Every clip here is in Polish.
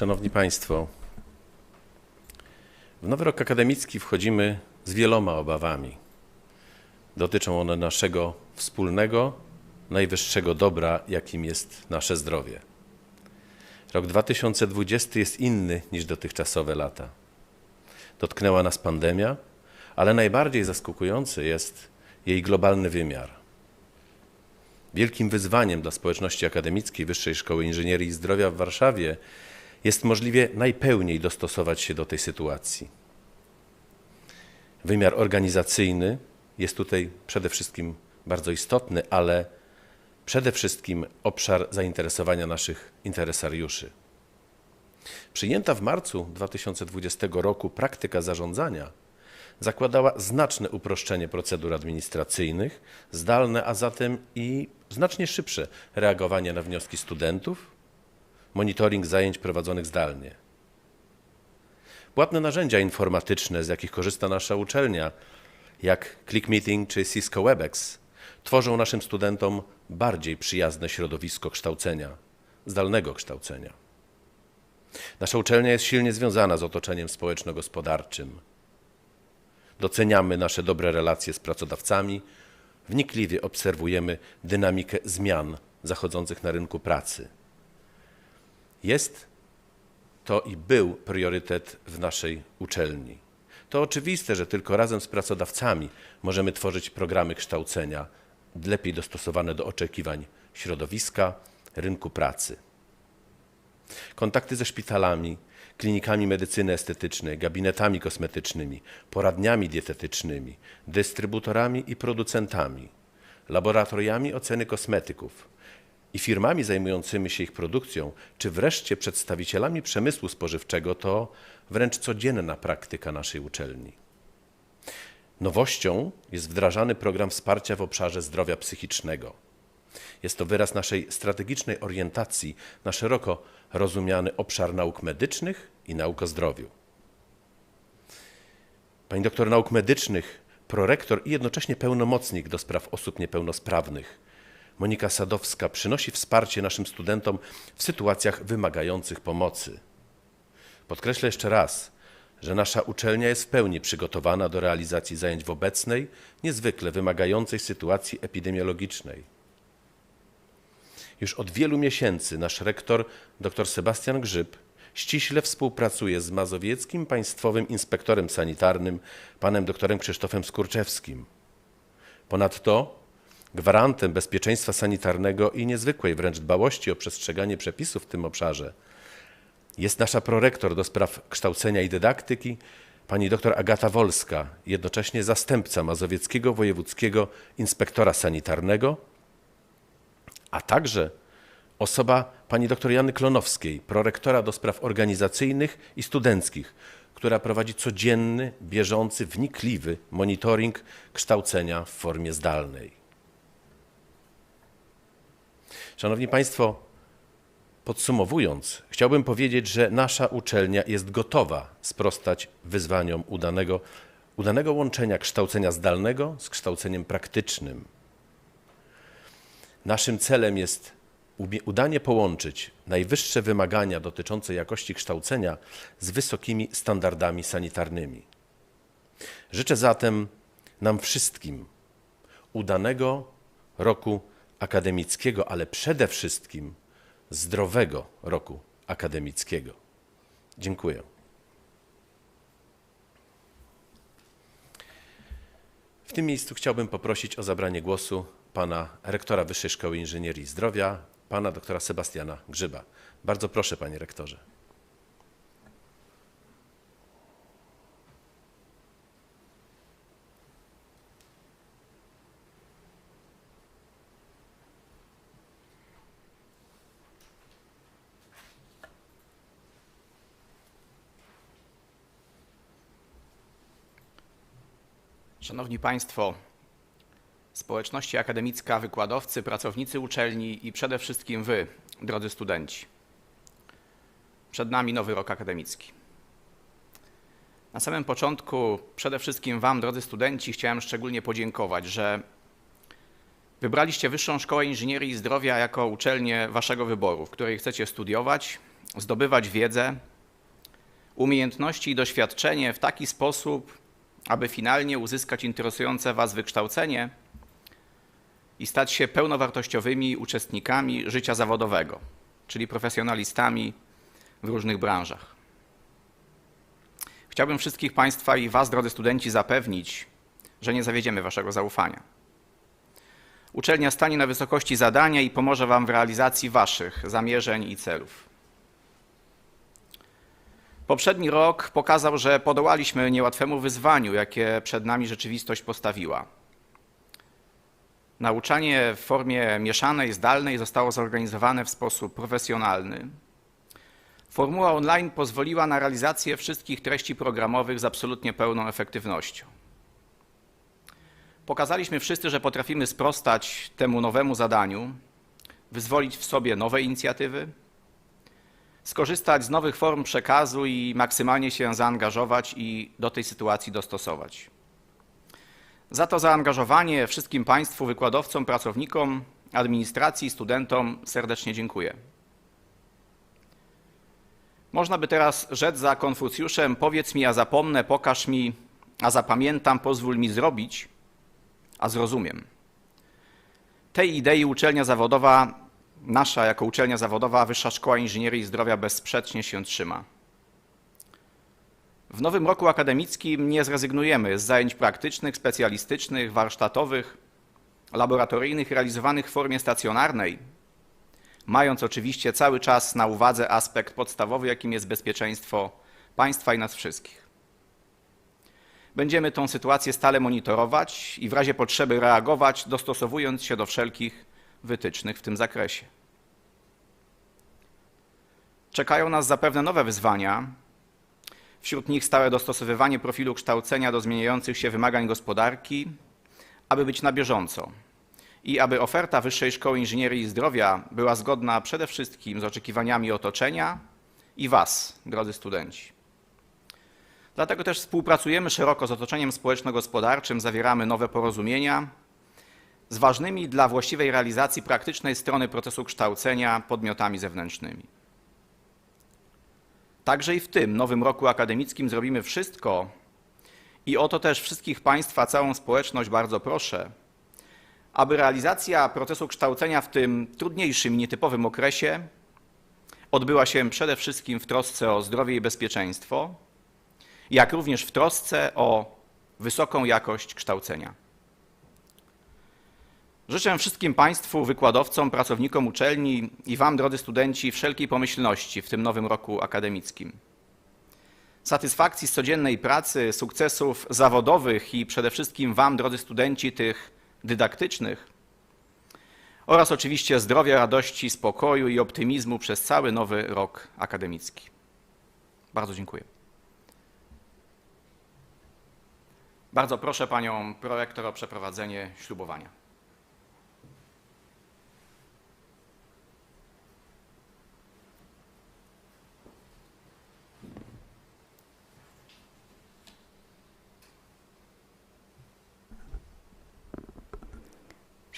Szanowni Państwo, w nowy rok akademicki wchodzimy z wieloma obawami. Dotyczą one naszego wspólnego, najwyższego dobra, jakim jest nasze zdrowie. Rok 2020 jest inny niż dotychczasowe lata. Dotknęła nas pandemia, ale najbardziej zaskakujący jest jej globalny wymiar. Wielkim wyzwaniem dla społeczności akademickiej Wyższej Szkoły Inżynierii i Zdrowia w Warszawie jest możliwie najpełniej dostosować się do tej sytuacji. Wymiar organizacyjny jest tutaj przede wszystkim bardzo istotny, ale przede wszystkim obszar zainteresowania naszych interesariuszy. Przyjęta w marcu 2020 roku praktyka zarządzania zakładała znaczne uproszczenie procedur administracyjnych, zdalne, a zatem i znacznie szybsze reagowanie na wnioski studentów, monitoring zajęć prowadzonych zdalnie. Płatne narzędzia informatyczne, z jakich korzysta nasza uczelnia, jak ClickMeeting czy Cisco WebEx, tworzą naszym studentom bardziej przyjazne środowisko kształcenia, zdalnego kształcenia. Nasza uczelnia jest silnie związana z otoczeniem społeczno-gospodarczym. Doceniamy nasze dobre relacje z pracodawcami, wnikliwie obserwujemy dynamikę zmian zachodzących na rynku pracy. Jest to i był priorytet w naszej uczelni. To oczywiste, że tylko razem z pracodawcami możemy tworzyć programy kształcenia lepiej dostosowane do oczekiwań środowiska, rynku pracy. Kontakty ze szpitalami, klinikami medycyny estetycznej, gabinetami kosmetycznymi, poradniami dietetycznymi, dystrybutorami i producentami, laboratoriami oceny kosmetyków i firmami zajmującymi się ich produkcją, czy wreszcie przedstawicielami przemysłu spożywczego to wręcz codzienna praktyka naszej uczelni. Nowością jest wdrażany program wsparcia w obszarze zdrowia psychicznego. Jest to wyraz naszej strategicznej orientacji na szeroko rozumiany obszar nauk medycznych i nauk o zdrowiu. Pani doktor nauk medycznych, prorektor i jednocześnie pełnomocnik do spraw osób niepełnosprawnych, Monika Sadowska, przynosi wsparcie naszym studentom w sytuacjach wymagających pomocy. Podkreślę jeszcze raz, że nasza uczelnia jest w pełni przygotowana do realizacji zajęć w obecnej, niezwykle wymagającej sytuacji epidemiologicznej. Już od wielu miesięcy nasz rektor, dr Sebastian Grzyb, ściśle współpracuje z mazowieckim państwowym inspektorem sanitarnym, panem doktorem Krzysztofem Skurczewskim. Ponadto gwarantem bezpieczeństwa sanitarnego i niezwykłej wręcz dbałości o przestrzeganie przepisów w tym obszarze jest nasza prorektor do spraw kształcenia i dydaktyki, pani dr Agata Wolska, jednocześnie zastępca mazowieckiego wojewódzkiego inspektora sanitarnego, a także osoba pani dr Jany Klonowskiej, prorektora do spraw organizacyjnych i studenckich, która prowadzi codzienny, bieżący, wnikliwy monitoring kształcenia w formie zdalnej. Szanowni Państwo, podsumowując, chciałbym powiedzieć, że nasza uczelnia jest gotowa sprostać wyzwaniom udanego, udanego łączenia kształcenia zdalnego z kształceniem praktycznym. Naszym celem jest udanie połączyć najwyższe wymagania dotyczące jakości kształcenia z wysokimi standardami sanitarnymi. Życzę zatem nam wszystkim udanego roku akademickiego, ale przede wszystkim zdrowego roku akademickiego. Dziękuję. W tym miejscu chciałbym poprosić o zabranie głosu pana rektora Wyższej Szkoły Inżynierii Zdrowia, pana doktora Sebastiana Grzyba. Bardzo proszę, panie rektorze. Szanowni Państwo, społeczności akademicka, wykładowcy, pracownicy uczelni i przede wszystkim Wy, drodzy studenci. Przed nami nowy rok akademicki. Na samym początku, przede wszystkim Wam, drodzy studenci, chciałem szczególnie podziękować, że wybraliście Wyższą Szkołę Inżynierii i Zdrowia jako uczelnię Waszego wyboru, w której chcecie studiować zdobywać wiedzę, umiejętności i doświadczenie w taki sposób, aby finalnie uzyskać interesujące Was wykształcenie i stać się pełnowartościowymi uczestnikami życia zawodowego, czyli profesjonalistami w różnych branżach. Chciałbym wszystkich Państwa i Was, drodzy studenci, zapewnić, że nie zawiedziemy Waszego zaufania. Uczelnia stanie na wysokości zadania i pomoże Wam w realizacji Waszych zamierzeń i celów. Poprzedni rok pokazał, że podołaliśmy niełatwemu wyzwaniu, jakie przed nami rzeczywistość postawiła. Nauczanie w formie mieszanej, zdalnej zostało zorganizowane w sposób profesjonalny. Formuła online pozwoliła na realizację wszystkich treści programowych z absolutnie pełną efektywnością. Pokazaliśmy wszyscy, że potrafimy sprostać temu nowemu zadaniu, wyzwolić w sobie nowe inicjatywy, skorzystać z nowych form przekazu i maksymalnie się zaangażować i do tej sytuacji dostosować. Za to zaangażowanie wszystkim Państwu, wykładowcom, pracownikom, administracji, studentom serdecznie dziękuję. Można by teraz rzec za Konfucjuszem: Powiedz mi, a zapomnę, pokaż mi, a zapamiętam, pozwól mi zrobić, a zrozumiem. Tej idei uczelnia zawodowa, nasza jako uczelnia zawodowa, Wyższa Szkoła Inżynierii i Zdrowia bezsprzecznie się trzyma. W nowym roku akademickim nie zrezygnujemy z zajęć praktycznych, specjalistycznych, warsztatowych, laboratoryjnych realizowanych w formie stacjonarnej, mając oczywiście cały czas na uwadze aspekt podstawowy, jakim jest bezpieczeństwo państwa i nas wszystkich. Będziemy tę sytuację stale monitorować i w razie potrzeby reagować, dostosowując się do wszelkich wytycznych w tym zakresie. Czekają nas zapewne nowe wyzwania, wśród nich stałe dostosowywanie profilu kształcenia do zmieniających się wymagań gospodarki, aby być na bieżąco i aby oferta Wyższej Szkoły Inżynierii i Zdrowia była zgodna przede wszystkim z oczekiwaniami otoczenia i Was, drodzy studenci. Dlatego też współpracujemy szeroko z otoczeniem społeczno-gospodarczym, zawieramy nowe porozumienia z ważnymi dla właściwej realizacji praktycznej strony procesu kształcenia podmiotami zewnętrznymi. Także i w tym nowym roku akademickim zrobimy wszystko i o to też wszystkich Państwa, całą społeczność bardzo proszę, aby realizacja procesu kształcenia w tym trudniejszym i nietypowym okresie odbyła się przede wszystkim w trosce o zdrowie i bezpieczeństwo, jak również w trosce o wysoką jakość kształcenia. Życzę wszystkim Państwu, wykładowcom, pracownikom uczelni i Wam, drodzy studenci, wszelkiej pomyślności w tym nowym roku akademickim. Satysfakcji z codziennej pracy, sukcesów zawodowych i przede wszystkim Wam, drodzy studenci, tych dydaktycznych oraz oczywiście zdrowia, radości, spokoju i optymizmu przez cały nowy rok akademicki. Bardzo dziękuję. Bardzo proszę panią prorektor o przeprowadzenie ślubowania.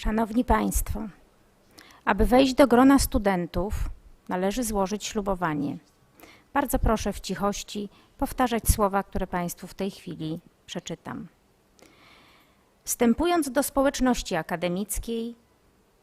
Szanowni Państwo, aby wejść do grona studentów, należy złożyć ślubowanie. Bardzo proszę w cichości powtarzać słowa, które Państwu w tej chwili przeczytam. Wstępując do społeczności akademickiej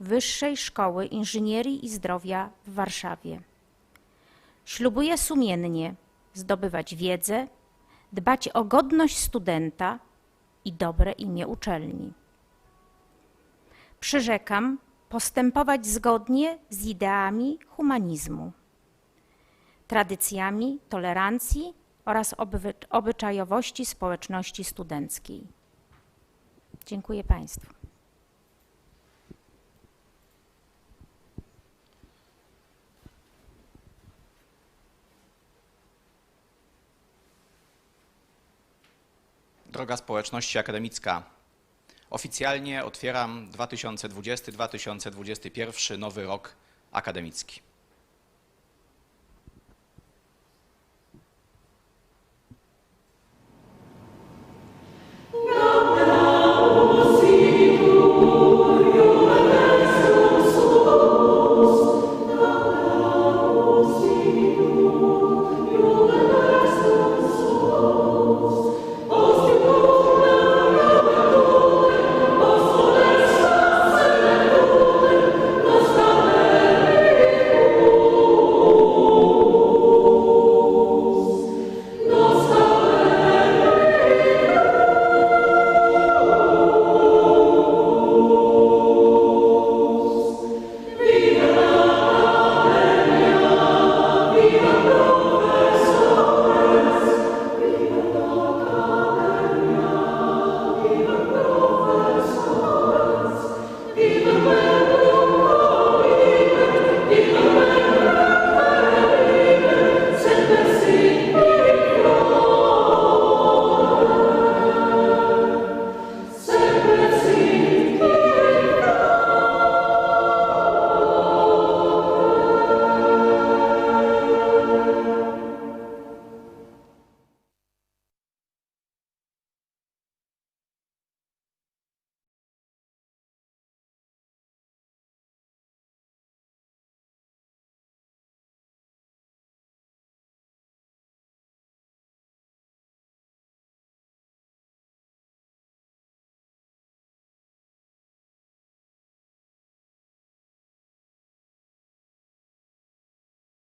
Wyższej Szkoły Inżynierii i Zdrowia w Warszawie, ślubuję sumiennie zdobywać wiedzę, dbać o godność studenta i dobre imię uczelni. Przyrzekam postępować zgodnie z ideami humanizmu, tradycjami tolerancji oraz obyczajowości społeczności studenckiej. Dziękuję Państwu. Droga społeczności akademicka, oficjalnie otwieram 2020-2021 nowy rok akademicki.